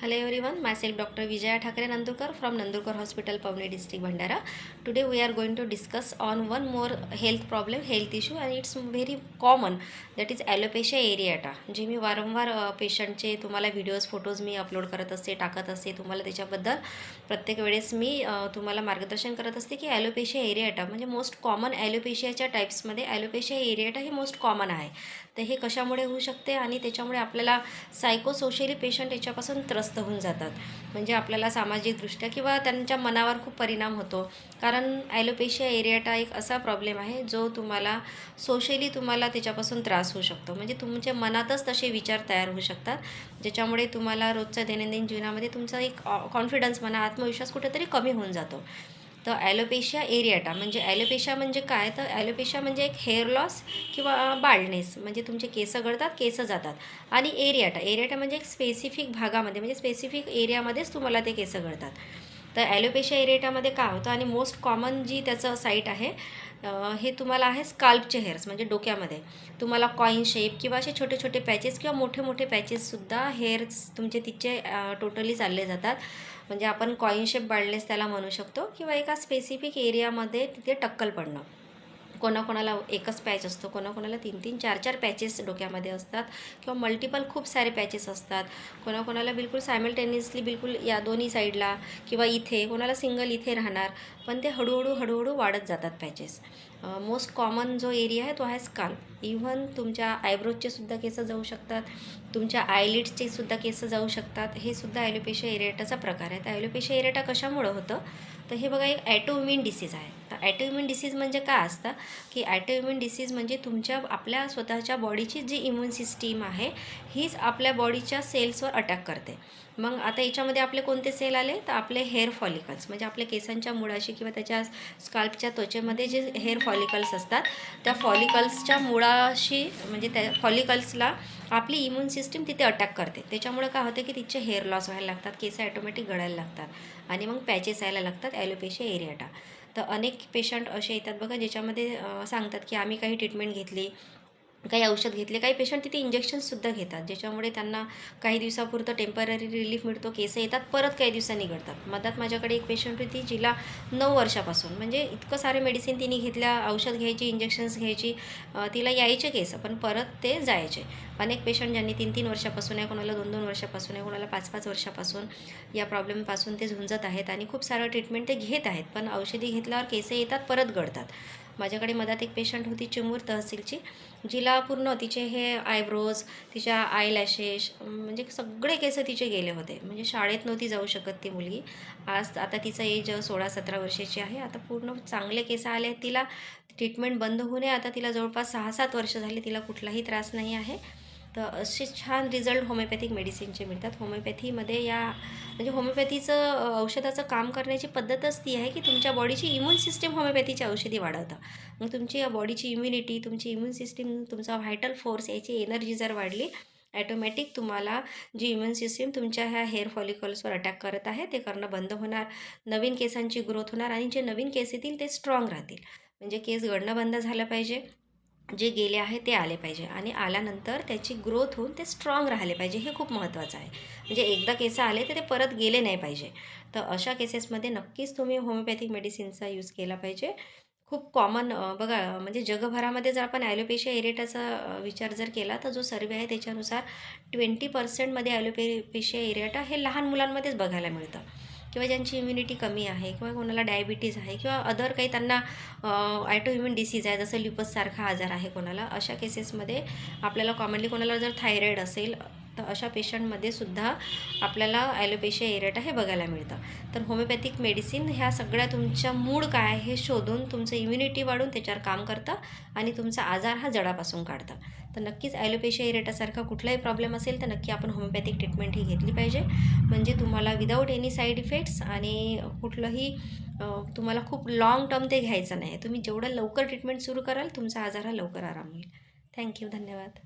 Hello everyone myself doctor Vijaya Thackeray Nandurkar from Nandurkar hospital Pauni district Bhandara today we are going to discuss on one more health problem health issue and it's very common that is alopecia areata जे मी वारंवार पेशंटचे तुम्हाला videos photos मी upload करत असते टाकत असते तुम्हाला त्याच्याबद्दल प्रत्येक वेळेस मी तुम्हाला मार्गदर्शन करत असते की ॲलोपेशिया एरियाटा म्हणजे मोस्ट कॉमन ॲलोपेशियाच्या टाईप्समध्ये ॲलोपेशिया एरियाटा हे मोस्ट कॉमन आहे. तर हे कशामुळे होऊ शकते आणि त्याच्यामुळे आपल्याला सायकोसोशली पेशंट याच्यापासून त्रस्त होऊन जातात. म्हणजे आपल्याला सामाजिकदृष्ट्या किंवा त्यांच्या मनावर खूप परिणाम होतो. कारण ॲलोपेशिया एरियाटा एक असा प्रॉब्लेम आहे जो तुम्हाला सोशली तुम्हाला त्याच्यापासून त्रास होऊ शकतो. म्हणजे तुमच्या मनातच तसे विचार तयार होऊ शकतात ज्याच्यामुळे तुम्हाला रोजच्या दैनंदिन जीवनामध्ये तुमचा एक कॉन्फिडन्स म्हणा आत्मविश्वास कुठेतरी कमी होऊन जातो. तर ॲलोपेशिया एरियाटा म्हणजे ॲलोपेशिया म्हणजे काय? तर ॲलोपेशिया म्हणजे एक हेअर लॉस किंवा बाल्डनेस म्हणजे तुमचे केस गळतात केस जातात. आणि एरियाटा एरियाटा म्हणजे एक स्पेसिफिक भागामध्ये म्हणजे स्पेसिफिक एरियामध्येच तुम्हाला ते केस गळतात. तर ॲलोपेशिया एरियाटामध्ये काय होतं? आणि मोस्ट कॉमन जी त्याचं साईट आहे हे तुम्हाला आहे स्काल्पचे हेअर्स म्हणजे डोक्यामध्ये. तुम्हाला कॉईन शेप किंवा असे छोटे छोटे पॅचेस किंवा मोठे मोठे पॅचेससुद्धा हेअर्स तुमचे तिचे टोटली चालले जातात. म्हणजे आपण कॉईन शेप बाळलेस त्याला म्हणू शकतो किंवा एका स्पेसिफिक एरियामध्ये तिथे टक्कल पडणं. कोणाकोणाला एकच पॅच असतो कोणाकोणाला तीन तीन चार चार पॅचेस डोक्यामध्ये असतात किंवा मल्टिपल खूप सारे पॅचेस असतात. कोणाकोणाला बिलकुल सायमल्टेनियसली बिलकुल या दोन्ही साईडला किंवा इथे कोणाला सिंगल इथे राहणार पण ते हळूहळू हळूहळू वाढत जातात पॅचेस. मोस्ट कॉमन जो एरिया आहे तो आहे स्काल्प इव्हन तुमच्या आयब्रोजचे सुद्धा केस जाऊ शकतात तुमच्या आयलिड्सचे सुद्धा केस जाऊ शकतात. हे सुद्धा ॲलोपेशिया एरेटाचा प्रकार आहे. तर ॲलोपेशिया एरियाटा कशामुळं होतं? तर हे बघा एक ॲटोइम्युन डिसीज आहे. तर ॲटोइम्युन डिसीज म्हणजे काय असतं? की ॲटोइम्युन डिसीज म्हणजे तुमच्या आपल्या स्वतःच्या बॉडीची जी इम्युन सिस्टीम आहे हीच आपल्या बॉडीच्या सेल्सवर अटॅक करते. मग आता याच्यामध्ये आपले कोणते सेल आले? तर आपले हेअर फॉलिकल्स. म्हणजे आपल्या केसांच्या मुळाशी किंवा त्याच्या स्काल्पच्या त्वचेमध्ये जे हेअर फॉलिकल्स असतात त्या फॉलिकल्सच्या मुळाशी म्हणजे त्या फॉलिकल्सला आपली इम्युन सिस्टीम तिथे अटॅक करते. त्याच्यामुळे काय होतं की तिचे हेअर लॉस व्हायला लागतात केस ॲटोमॅटिक गळायला लागतात आणि मग पॅचेस यायला लागतात ॲलोपेशिया एरियाटा तर अनेक पेशंट असे येतात बघा ज्याच्यामध्ये सांगतात की आम्ही काही ट्रीटमेंट घेतली. काही औषध घेतले काही पेशंट तिथे इंजेक्शनसुद्धा घेतात ज्याच्यामुळे त्यांना काही दिवसापुरतं टेंपररी रिलीफ मिळतो केस येतात परत काही दिवसांनी घडतात मधात माझ्याकडे एक पेशंट होती जिला नऊ वर्षापासून. म्हणजे इतकं सारे मेडिसिन तिने घेतल्या औषध घ्यायची इंजेक्शन्स घ्यायची तिला यायचे केस पण परत ते जायचे. अनेक पेशंट ज्यांनी तीन तीन वर्षापासून आहे कोणाला दोन दोन वर्षापासून आहे कोणाला पाच पाच वर्षापासून या प्रॉब्लेमपासून ते झुंजत आहेत आणि खूप सारं ट्रीटमेंट ते घेत आहेत. पण औषधी घेतल्यावर केस येतात परत गळतात. माझ्याकडे मधात एक पेशंट होती चिमूर तहसीलची. जिला पूर्ण तिचे हे आयब्रोज तिच्या आय लॅशेस म्हणजे सगळे केस तिचे गेले होते. म्हणजे शाळेत नव्हती जाऊ शकत ती मुलगी. आज आता तिचं एज सोळा सतरा वर्षाची आहे. आता पूर्ण चांगले केस आले आहेत तिला ट्रीटमेंट बंद होऊ नये. आता तिला जवळपास सहा सात वर्ष झाली तिला कुठलाही त्रास नाही आहे. तर असे छान रिझल्ट होमिओपॅथिक मेडिसिनचे मिळतात. होमिओपॅथीमध्ये या म्हणजे होमिओपॅथीचं औषधाचं काम करण्याची पद्धतच ती आहे की तुमच्या बॉडीची इम्युन सिस्टीम होमिओपॅथीची औषधी वाढवतं. मग तुमची या बॉडीची इम्युनिटी तुमची इम्युन सिस्टीम तुमचा व्हायटल फोर्स याची एनर्जी जर वाढली ॲटोमॅटिक तुम्हाला जी इम्युन सिस्टीम तुमच्या ह्या हेअर फॉलिकल्सवर अटॅक करत आहे ते करणं बंद होणार. नवीन केसांची ग्रोथ होणार आणि जे नवीन केस येतील ते स्ट्रॉंग राहतील. म्हणजे केस गळणं बंद झालं पाहिजे. जे गेले आहे ते आले पाहिजे आणि आल्यानंतर त्याची ग्रोथ होऊन ते स्ट्रॉंग राहिले पाहिजे हे खूप महत्त्वाचं आहे. म्हणजे एकदा केस आले तर ते परत गेले नाही पाहिजे. तर अशा केसेसमध्ये नक्कीच तुम्ही होमिओपॅथिक मेडिसिनचा यूज केला पाहिजे. खूप कॉमन बघा म्हणजे जगभरामध्ये जर आपण ॲलोपेशिया एरियाटाचा विचार जर केला तर जो सर्वे आहे त्याच्यानुसार ट्वेंटी पर्सेंटमध्ये ॲलोपेशिया एरियाटा हे लहान मुलांमध्येच बघायला मिळतं. किंवा ज्यांची इम्युनिटी कमी आहे किंवा कोणाला डायबिटीज आहे किंवा अदर काही त्यांना ॲटो इम्युन डिसीज आहे जसं ल्युपससारखा आजार आहे कोणाला अशा केसेसमध्ये आपल्याला कॉमनली कोणाला जर थायरॉईड असेल तर अशा पेशंटमध्ये सुद्धा आपल्याला ॲलोपेशिया एरेटा हे बघायला मिळतं. तर होमिओपॅथिक मेडिसिन ह्या सगळ्या तुमच्या मूड काय हे शोधून तुमचं इम्युनिटी वाढून त्याच्यावर काम करतं आणि तुमचा आजार हा जडापासून काढतं. तर नक्कीच ॲलोपेशिया एरेटासारखा कुठलाही प्रॉब्लेम असेल तर नक्की आपण होमिओपॅथिक ट्रीटमेंट ही घेतली पाहिजे. म्हणजे तुम्हाला विदाऊट एनी साईड इफेक्ट्स आणि कुठलंही तुम्हाला खूप लाँग टर्म ते घ्यायचं नाही. तुम्ही जेवढं लवकर ट्रीटमेंट सुरू कराल तुमचा आजार हा लवकर आराम होईल. थँक्यू धन्यवाद.